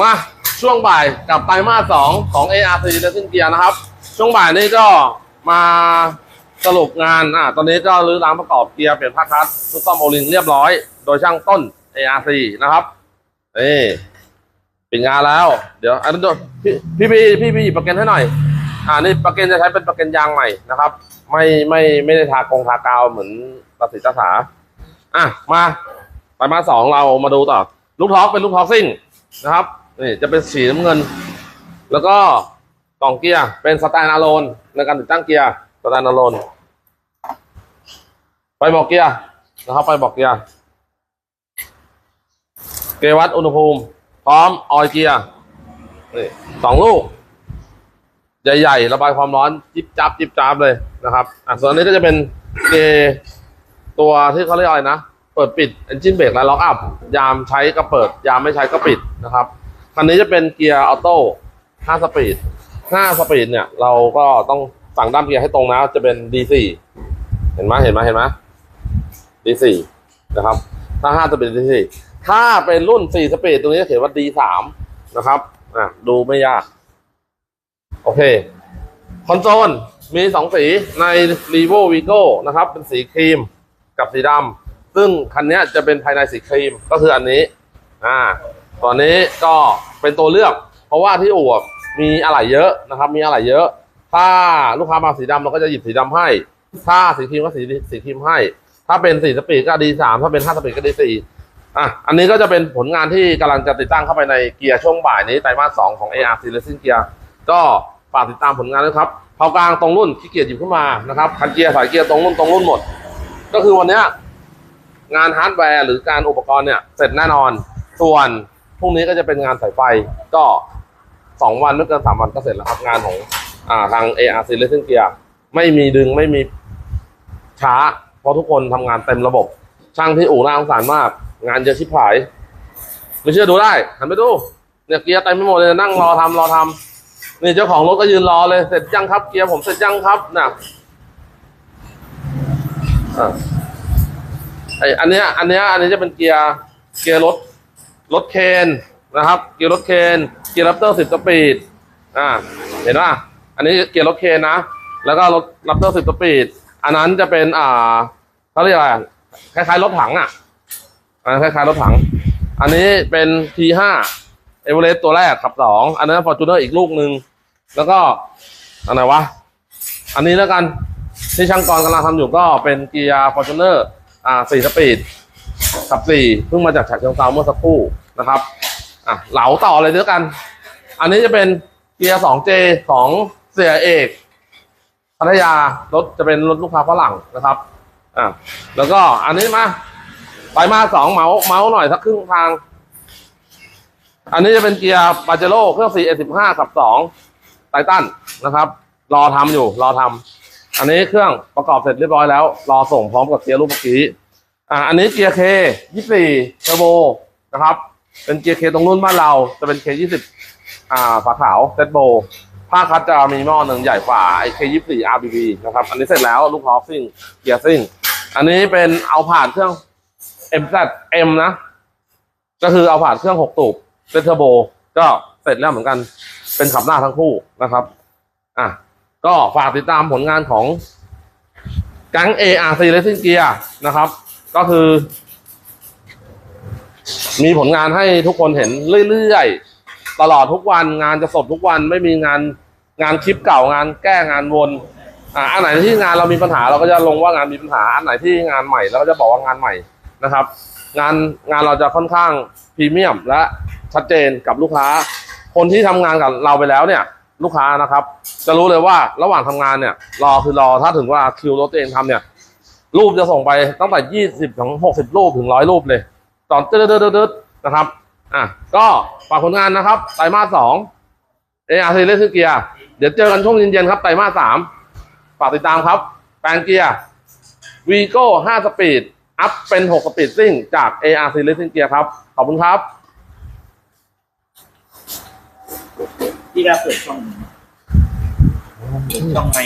มาช่วงบ่ายกับไตรมาสสองของ ARC และซิ่งเกียร์นะครับ ช่วงบ่ายนี้ก็มาสรุปงานอะตอนนี้ก็รื้อร้านประกอบเกียร์เปลี่ยนผ้าคัสชุดซ่อมโอลิงเรียบร้อย โดยช่างต้น ARC นะครับนี่ปิดงานแล้ว เดี๋ยวอันนี้นพี่พี่พี่พี่ประกันให้หน่อย อ่านี่ประกันจะใช้เป็นประกันยางใหม่นะครับ ไม่ไม่ไม่ได้ทากงทากาวเหมือนตัดสินตาสาอะมาไตรมาสสองเรามาดูต่อ ลูกท็อกเป็นลูกท็อกซิ่งนะครับ นี่จะเป็นสีน้ำเงิน แล้วก็กล่องเกียร์เป็นสแตนอะโลนในการติดตั้งเกียร์สแตนอะโลนไปบอกเกียร์นะครับไปบอกเกียร์เกวัดอุณหภูมิ พร้อมออยเกียร์นี่สองลูก ใหญ่ๆระบายความร้อนจิบจับจิบจับเลยนะครับอะส่วนอันนี้ก็จะเป็นเกตัวที่เขาเรียกอะไรนะ เปิดปิด engine brake และล็อกอัพยามใช้ก็เปิด ยามไม่ใช้ก็ปิดนะครับ คันนี้จะเป็นเกียร์ออโต้5สปีด5สปีดเนี่ย เราก็ต้องสั่งด้ามเกียร์ให้ตรงนะ จะเป็น D4 เห็นไหมเห็นไหมเห็นไหม D4 นะครับ ถ้า5สปีด D4 ถ้าเป็นรุ่น 4 สปีดตรงนี้จะเขียนว่า D3 นะครับ อะ ดูไม่ยาก โอเค คอนโซลมีสองสีใน r e v o Vigo นะครับ เป็นสีครีมกับสีดำซึ่งคันนี้จะเป็นภายในสีครีมก็คืออันนี้ อ่า ตอนนี้ก็เป็นตัวเลือก เพราะว่าที่อู่มีอะไหล่เยอะนะครับ มีอะไหล่เยอะ ถ้าลูกค้ามาสีดำเราก็จะหยิบสีดำให้ ถ้าสีครีมก็สีสีครีมให้ ถ้าเป็นสีสปีดก็ดีสามถ้าเป็นห้าสปีดก็ดีสี่อะ อันนี้ก็จะเป็นผลงานที่กำลังจะติดตั้งเข้าไปในเกียร์ช่วงบ่ายนี้ไตรมาสสองของ AR s e r i e s เกียร์ก็ฝากติดตามผลงานด้วยครับเผากลางตรงรุ่นขี้เกียจหยิบขึ้นมานะครับคันเกียร์สายเกียร์ตรงรุ่นตรงรุ่นหมด ก็คือวันนี้งานฮาร์ดแวร์หรือการอุปกรณ์เนี่ยเสร็จแน่นอน ส่วน พรุ่งนี้ก็จะเป็นงานสายไฟก็สองวันไม่เกินสามวันก็เสร็จแล้วครับงานของอ่าทาง ARC Racing Gear ไม่มีดึงไม่มีช้า เพราะทุกคนทำงานเต็มระบบ ช่างที่อู่น่าสงสารมาก งานเยอะชิบหาย ไม่เชื่อดูได้หันไปดูเนี่ยเกียร์เต็มไปหมดเลยนั่งรอทำรอทำนี่เจ้าของรถก็ยืนรอเลยเสร็จยังครับเกียร์ผมเสร็จยังครับน่ะอ่าไออันเนี้ยอันเนี้ยอันนี้จะเป็นเกียร์เกียร์รถ รถเคนนะครับ เกียร์รถเคนเกียร์รับเตอร์สิบสปีดอ่าเห็นป่ะอันนี้เกียร์รถเคนนะ แล้วก็รถรับเตอร์สิบสปีดอันนั้นจะเป็นอ่าเขาเรียกอะไรคล้ายๆรถถังอะอันนั้นคล้ายๆรถถัง อันนี้เป็น T5 เอเวอเรสต์ตัวแรกขับสองอันนั้นฟอร์จูเนอร์อีกลูกหนึ่งแล้วก็อันไหนวะอันนี้แล้วกันที่ช่างกรกำลังทำอยู่ก็เป็นเกียร์ฟอร์จูเนอร์อ่าสี่สปีด ขับสี่เพิ่งมาจากฉะเชิงเซาเมื่อสักครู่นะครับอะเหลาต่อเลยด้วยกัน อันนี้จะเป็นเกียร์ 2J ของเสียเอกพัทยารถจะเป็นรถลูกค้าฝรั่งนะครับอะแล้วก็อันนี้มาไปมาสองเมาส์เมาส์หน่อยสักครึ่งทาง อันนี้จะเป็นเกียร์ปาเจโร่เครื่อง 4S15 กับ2ไททันนะครับ รอทำอยู่รอทำอันนี้เครื่องประกอบเสร็จเรียบร้อยแล้ว รอส่งพร้อมกับเกียร์ลูกเมื่อกี้ อ่าอันนี้เกียร์เค24เทอร์โบนะครับ เป็นเกียร์เคตรงรุ่นบ้านเราจะเป็นเค20อ่าฝาขาวเซตโบผ้าคัดจะมีหม้อหนึ่งใหญ่กว่าไอเค24 RBB นะครับ อันนี้เสร็จแล้วลูกฮอฟซิ่งเกียร์ซิ่งอันนี้เป็นเอาผ่านเครื่อง MZ M นะ ก็คือเอาผ่านเครื่อง6ตูบเซตเทอร์โบก็เสร็จแล้วเหมือนกันเป็นขับหน้าทั้งคู่นะครับอะก็ฝากติดตามผลงานของก๊ง ARC Racing Gear นะครับ ก็คือ มีผลงานให้ทุกคนเห็นเรื่อยๆ ตลอดทุกวันงานจะสดทุกวันไม่มีงานงานคลิปเก่างานแก้งานวนอ่าอันไหนที่งานเรามีปัญหาเราก็จะลงว่างานมีปัญหา อันไหนที่งานใหม่เราก็จะบอกว่างานใหม่นะครับ งานงานเราจะค่อนข้างพรีเมียมและชัดเจนกับลูกค้า คนที่ทำงานกับเราไปแล้วเนี่ย ลูกค้านะครับ จะรู้เลยว่าระหว่างทำงานเนี่ย รอคือรอถ้าถึงเว่าคิวรถตัวเองทำเนี่ย รูปจะส่งไปตั้งแต่ยี่สิบถึงหกสิบรูปถึงร้อยรูปเลย ตอนเตืดๆๆๆนะครับ อะ ก็ฝากผลงานนะครับ ไตรมาสสองเออาร์ซีเลสเกียร์เดี๋ยวเจอกันช่วงเย็นๆครับ ไตรมาสสามฝากติดตามครับ แปลงเกียร์วีโก้ห้าสปีด อัพเป็นหกสปีดซิ่งจาก ARC Racing Gear ครับ ขอบคุณครับ ที่เราเปิดช่องช่องไหม